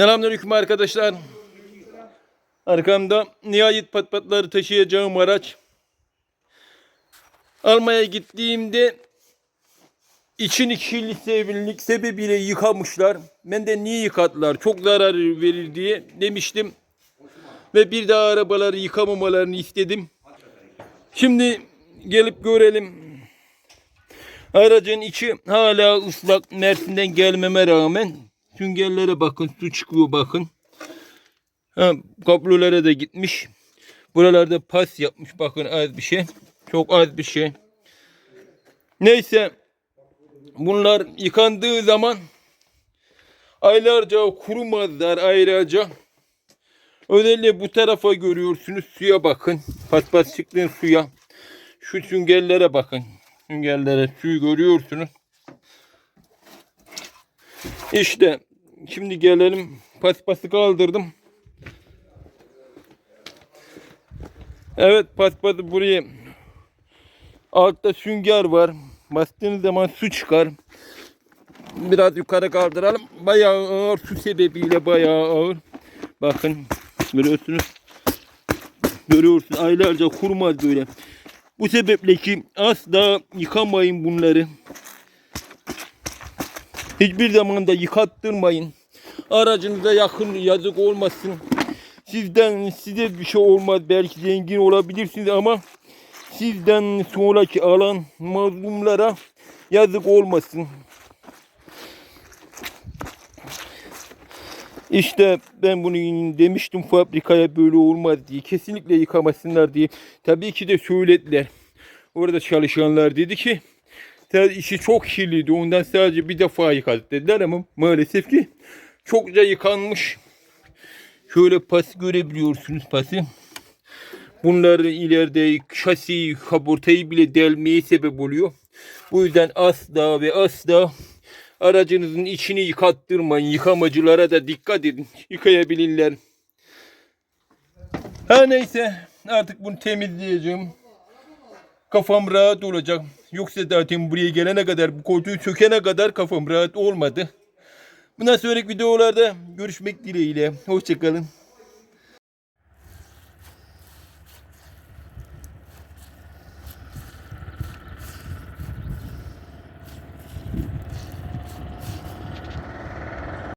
Selamünaleyküm arkadaşlar. Arkamda nihayet patpatları taşıyacağım araç. Almaya gittiğimde için kirli sevinlik sebebiyle yıkamışlar. Ben de niye yıkadılar? Çok zarar verir diye demiştim. Ve bir daha arabaları yıkamamalarını istedim. Şimdi gelip görelim. Aracın içi hala ıslak Mersin'den gelmeme rağmen süngerlere bakın su çıkıyor bakın. Ha, kablolara da gitmiş. Buralarda pas yapmış bakın az bir şey. Çok az bir şey. Neyse bunlar yıkandığı zaman aylarca kurumazlar ayrıca. Özellikle bu tarafa görüyorsunuz suya bakın. Paspas çıktığın suya. Şu süngerlere bakın. Süngerlere suyu görüyorsunuz. İşte şimdi gelelim paspası kaldırdım. Evet paspası buraya altta sünger var. Bastığınız zaman su çıkar. Biraz yukarı kaldıralım. Bayağı ağır su sebebiyle bayağı ağır. Bakın görüyorsunuz. Görüyorsunuz aylarca kurumaz böyle. Bu sebeple ki asla yıkamayın bunları. Hiçbir zaman da yıkattırmayın. Aracınıza yakın yazık olmasın. Sizden size bir şey olmaz. Belki zengin olabilirsiniz ama sizden sonraki alan mazlumlara yazık olmasın. İşte ben bunu demiştim fabrikaya böyle olmaz diye. Kesinlikle yıkamasınlar diye. Tabii ki de söylediler. Orada çalışanlar dedi ki "Sen işi çok kirliydi. Ondan sadece bir defa yıkadık dediler ama maalesef ki çokça yıkanmış. Şöyle pas görebiliyorsunuz pası. Bunlar ileride şasi, kaportayı bile delmeye sebep oluyor. Bu yüzden asla ve asla aracınızın içini yıkattırmayın. Yıkamacılara da dikkat edin. Yıkayabilirler. Her neyse artık bunu temizleyeceğim. Kafam rahat olacak. Yoksa zaten buraya gelene kadar, bu koltuğu sökene kadar kafam rahat olmadı. Bundan sonraki videolarda görüşmek dileğiyle. Hoşçakalın.